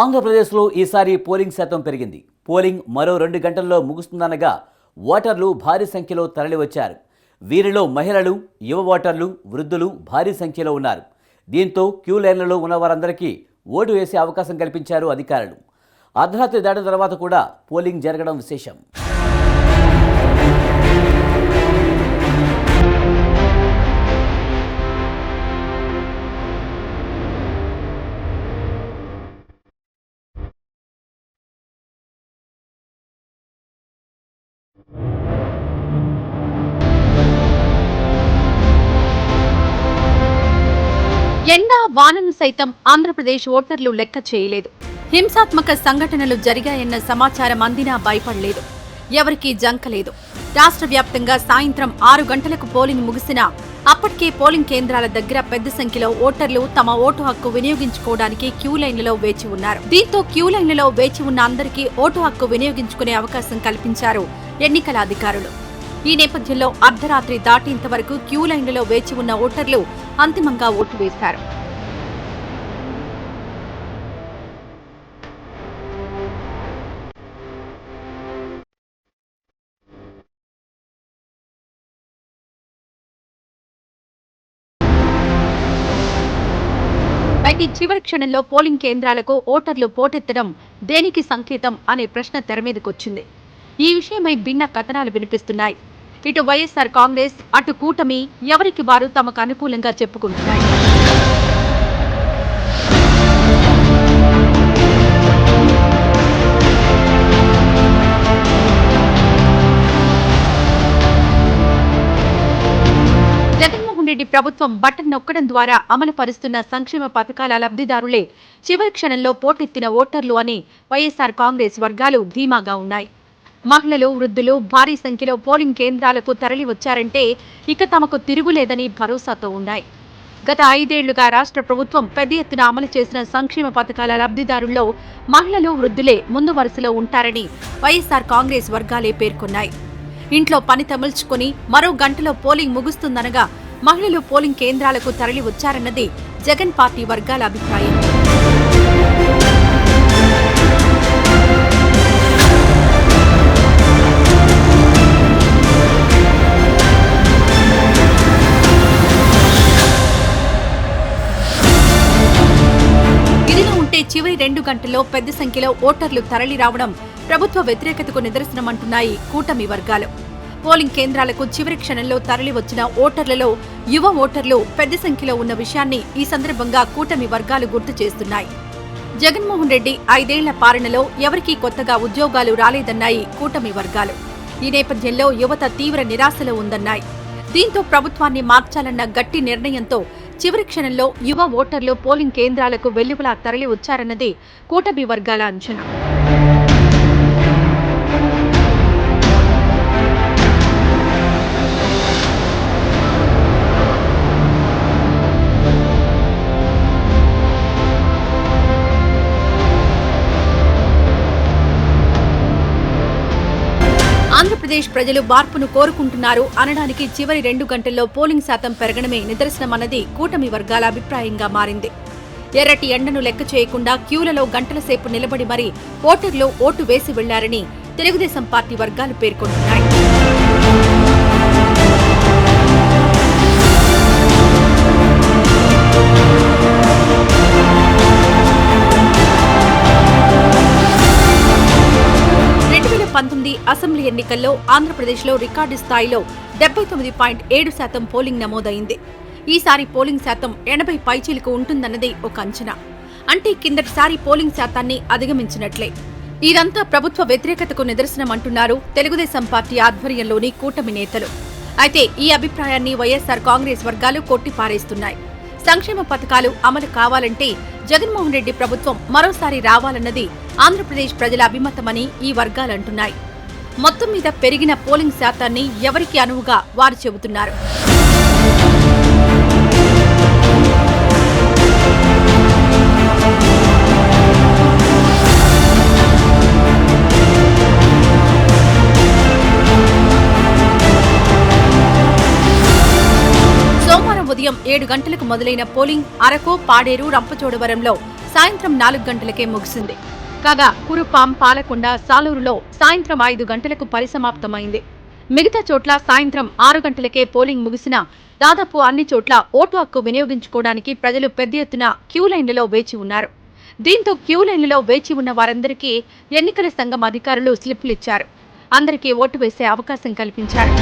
ఆంధ్రప్రదేశ్లో ఈసారి పోలింగ్ శాతం పెరిగింది. పోలింగ్ మరో రెండు గంటల్లో ముగుస్తుందనగా ఓటర్లు భారీ సంఖ్యలో తరలివచ్చారు. వీరిలో మహిళలు యువ ఓటర్లు వృద్ధులు భారీ సంఖ్యలో ఉన్నారు. దీంతో క్యూ లైన్లలో ఉన్న వారందరికీ ఓటు వేసే అవకాశం కల్పించారు అధికారులు. అర్ధరాత్రి దాటిన తర్వాత కూడా పోలింగ్ జరగడం విశేషం. వానను సైతం ఆంధ్రప్రదేశ్ ఓటర్లు లెక్క చేయలేదు. హింసాత్మక సంఘటనలు జరిగాయన్న సమాచారం అందినా భయపడలేదు. ఎవరికీ జంకలేదు రాష్ట్ర వ్యాప్తంగా సాయంత్రం ఆరు గంటలకు పోలింగ్ ముగిసినా అప్పటికే పోలింగ్ కేంద్రాల దగ్గర పెద్ద సంఖ్యలో ఓటర్లు తమ ఓటు హక్కు వినియోగించుకోవడానికి క్యూ లైన్లలో వేచి ఉన్నారు. దీంతో క్యూ లైన్లలో వేచి ఉన్న అందరికీ ఓటు హక్కు వినియోగించుకునే అవకాశం కల్పించారు ఎన్నికల అధికారులు. ఈ నేపథ్యంలో అర్ధరాత్రి దాటేంత వరకు క్యూ లైన్లలో వేచి ఉన్న ఓటర్లు అంతిమంగా ఓటు వేశారు. అయితే చివరి క్షణంలో పోలింగ్ కేంద్రాలకు ఓటర్లు పోటెత్తడం దేనికి సంకేతం అనే ప్రశ్న తెర మీదకొచ్చింది. ఈ విషయమై భిన్న కథనాలు వినిపిస్తున్నాయి. ఇటు వైఎస్ఆర్ కాంగ్రెస్ అటు కూటమి ఎవరికి వారు తమకు అనుకూలంగా చెప్పుకుంటున్నాయి? రెడ్డి ప్రభుత్వం బటన్ నొక్కడం ద్వారా అమలు పరుస్తున్న సంక్షేమ పథకాల లబ్ధిదారులే చివరి క్షణంలో పోటెత్తిన ఓటర్లు అని వైఎస్ఆర్ కాంగ్రెస్ వర్గాలు ధీమాగా ఉన్నాయి. మహిళలు వృద్ధులు భారీ సంఖ్యలో పోలింగ్ కేంద్రాలకు తరలి వచ్చారంటే ఇక తమకు తిరుగులేదని భరోసాతో ఉన్నాయి. గత ఐదేళ్ళుగా రాష్ట్ర ప్రభుత్వం పెద్ద ఎత్తున అమలు చేసిన సంక్షేమ పథకాల లబ్ధిదారుల్లో మహిళలు వృద్ధులే ముందు వరుసలో ఉంటారని వైఎస్ఆర్ కాంగ్రెస్ వర్గాలే పేర్కొన్నాయి. ఇంట్లో పని తమిల్చుకుని మరో గంటలో పోలింగ్ ముగుస్తుందనగా మహిళలు పోలింగ్ కేంద్రాలకు తరలి వచ్చారన్నది జగన్ పార్టీ వర్గాల అభిప్రాయం. ఉంటే చివరి రెండు గంటల్లో పెద్ద సంఖ్యలో ఓటర్లు తరలి రావడం ప్రభుత్వ వ్యతిరేకతకు నిదర్శనమంటున్నాయి కూటమి వర్గాలు. పోలింగ్ కేంద్రాలకు చివరి క్షణంలో తరలి వచ్చిన ఓటర్లలో యువ ఓటర్లు పెద్ద సంఖ్యలో ఉన్న విషయాన్ని ఈ సందర్భంగా కూటమి వర్గాలు గుర్తు చేస్తున్నాయి. జగన్మోహన్ రెడ్డి ఐదేళ్ళ పాలనలో ఎవరికీ కొత్తగా ఉద్యోగాలు రాలేదన్నాయి కూటమి వర్గాలు. ఈ నేపథ్యంలో యువత తీవ్ర నిరాశలో ఉందన్నాయి. దీంతో ప్రభుత్వాన్ని మార్చాలన్న గట్టి నిర్ణయంతో చివరి క్షణంలో యువ ఓటర్లు పోలింగ్ కేంద్రాలకు వెల్లువలా తరలి వచ్చారన్నది కూటమి వర్గాల అంచనా. ఆంధ్రప్రదేశ్ ప్రజలు మార్పును కోరుకుంటున్నారు అనడానికి చివరి రెండు గంటల్లో పోలింగ్ శాతం పెరగడమే నిదర్శనమన్నది కూటమి వర్గాల అభిప్రాయంగా మారింది. ఎర్రటి ఎండను లెక్క చేయకుండా క్యూలలో గంటల సేపు నిలబడి మరీ ఓటర్లు ఓటు వేసి వెళ్ళారని తెలుగుదేశం పార్టీ వర్గాలు పేర్కొంటున్నాయి. అసెంబ్లీ ఎన్నికల్లో ఆంధ్రప్రదేశ్లో రికార్డు స్థాయిలో డెబ్బై తొమ్మిది పాయింట్ ఏడు శాతం పోలింగ్ నమోదైంది. ఈసారి పోలింగ్ శాతం ఎనభై పైచీలకు ఉంటుందన్నది ఒక అంచనా. అంటే కిందటిసారి పోలింగ్ శాతాన్ని అధిగమించినట్లే. ఇదంతా ప్రభుత్వ వ్యతిరేకతకు నిదర్శనం అంటున్నారు తెలుగుదేశం పార్టీ ఆధ్వర్యంలోని కూటమి నేతలు. అయితే ఈ అభిప్రాయాన్ని వైఎస్ఆర్ కాంగ్రెస్ వర్గాలు కొట్టిపారేస్తున్నాయి. సంక్షేమ పథకాలు అమలు కావాలంటే జగన్మోహన్ రెడ్డి ప్రభుత్వం మరోసారి రావాలన్నది ఆంధ్రప్రదేశ్ ప్రజల అభిమతమని ఈ వర్గాలు అంటున్నాయి. మొత్తం మీద పెరిగిన పోలింగ్ శాతాన్ని ఎవరికి అనువుగా వారు చెబుతున్నారు. సోమవారం ఉదయం ఏడు గంటలకు మొదలైన పోలింగ్ అరకు పాడేరు రంపచోడవరంలో సాయంత్రం నాలుగు గంటలకే ముగిసింది. కాగా కురుపాం పాలకొండ సాలూరులో సాయంత్రం ఐదు గంటలకు పరిసమాప్తమైంది. మిగతా చోట్ల సాయంత్రం ఆరు గంటలకే పోలింగ్ ముగిసినా దాదాపు అన్ని చోట్ల ఓటు హక్కు వినియోగించుకోవడానికి ప్రజలు పెద్ద ఎత్తున క్యూ లైన్లలో వేచి ఉన్నారు. దీంతో క్యూ లైన్లలో వేచి ఉన్న వారందరికీ ఎన్నికల సంఘం అధికారులు స్లిప్లు ఇచ్చారు. అందరికీ ఓటు వేసే అవకాశం కల్పించారు.